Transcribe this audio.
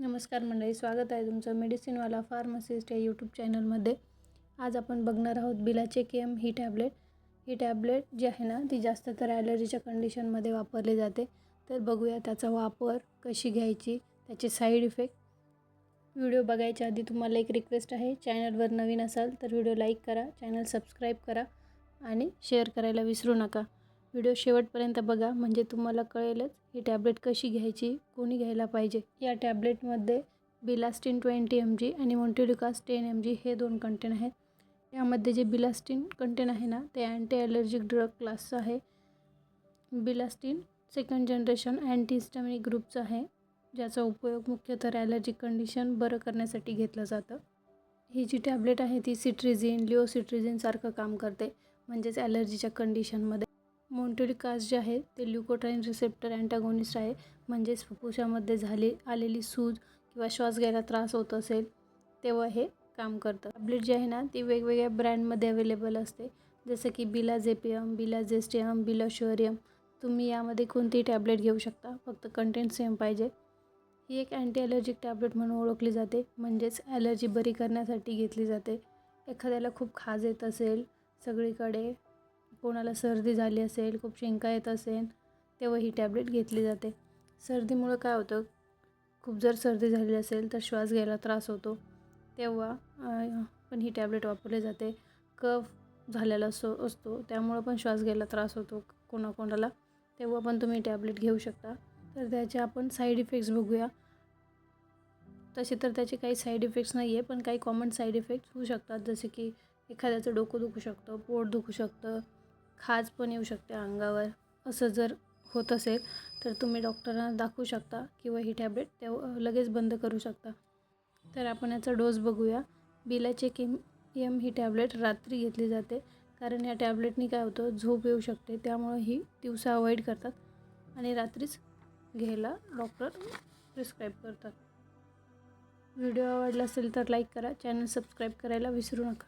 नमस्कार मंडळी स्वागत आहे तुमचं मेडिसिनवाला फार्मसिस्ट या यूट्यूब चॅनलमध्ये आज आपण बघणार आहोत बिलाचे केम ही टॅबलेट ही टॅबलेट जी आहे ना ती जास्त तर ॲलर्जीच्या कंडिशनमध्ये वापरली जाते. तर बघूया त्याचा वापर कशी घ्यायची त्याचे साईड इफेक्ट व्हिडिओ बघायच्या आधी तुम्हाला एक रिक्वेस्ट आहे चॅनलवर नवीन असाल तर व्हिडिओ लाईक करा चॅनल सबस्क्राईब करा आणि शेअर करायला विसरू नका. व्हिडिओ शेवटपर्यंत बघा म्हणजे तुम्हाला कळेलच ही टॅबलेट कशी घ्यायची कोणी घ्यायला पाहिजे. या टॅबलेटमध्ये बिलास्टिन ट्वेंटी एम जी आणि मोंटेलिकास टेन एम जी हे दोन कंटेन आहेत. यामध्ये जे बिलास्टिन कंटेन आहे ना ते अँटी ॲलर्जिक ड्रग क्लासचं आहे. बिलास्टिन सेकंड जनरेशन अँटीस्टॅमिनिक ग्रुपचं आहे ज्याचा उपयोग मुख्यतः ॲलर्जिक कंडिशन बरं करण्यासाठी घेतलं जातं. ही जी टॅबलेट आहे ती सिट्रिझिन लिओसिट्रिझिनसारखं काम करते म्हणजेच ॲलर्जीच्या कंडिशनमध्ये मोंटेलिकास जे आहे ते ल्युकोट्राईन रिसेप्टर अँटागोनिस्ट आहे. म्हणजेच फुफ्फुसामध्ये झाले आलेली सूज किंवा श्वास घ्यायला त्रास होत असेल तेव्हा हे काम करतं टॅबलेट जी आहे ना ती वेगवेगळ्या ब्रँडमध्ये अवेलेबल असते. जसं की बिलाझेपियम बिलाझेस्टियम बिलाशोरियम तुम्ही यामध्ये कोणतीही टॅबलेट घेऊ शकता फक्त कंटेंट सेम पाहिजे. ही एक अँटी ॲलर्जिक टॅबलेट म्हणून ओळखली जाते. म्हणजेच ॲलर्जी बरी करण्यासाठी घेतली जाते. एखाद्याला खूप खाज येत असेल सगळीकडे कोणाला सर्दी झाली असेल खूप शिंका येत असेल तेव्हा ही टॅबलेट घेतली जाते. सर्दीमुळं काय होतं? खूप जर सर्दी झाली असेल तर श्वास घ्यायला त्रास होतो. तेव्हा पण ही टॅबलेट वापरली जाते. कफ झालेला असो असतो त्यामुळं पण श्वास घ्यायला त्रास होतो कोणाकोणाला. तेव्हा पण तुम्ही टॅबलेट घेऊ शकता. तर त्याचे आपण साईड इफेक्ट्स बघूया. तसे तर त्याचे काही साईड इफेक्ट्स नाही आहे पण काही कॉमन साईड इफेक्ट्स होऊ शकतात. जसे की एखाद्याचं डोकं दुखू शकतं पोट दुखू शकतं खाज पण येऊ शकते अंगावर. असं जर होत असेल तर तुम्ही डॉक्टरांना दाखवू शकता किंवा ही टॅबलेट तेव्हा लगेच बंद करू शकता. तर आपण याचा डोस बघूया. बिलाचे किम एम ही टॅबलेट रात्री घेतली जाते. कारण या टॅबलेटनी काय होतं झोप येऊ शकते. त्यामुळं ही दिवसा अवॉइड करतात आणि रात्रीच घ्यायला डॉक्टर प्रिस्क्राईब करतात. व्हिडिओ आवडला असेल तर लाईक करा. चॅनल सबस्क्राईब करायला विसरू नका.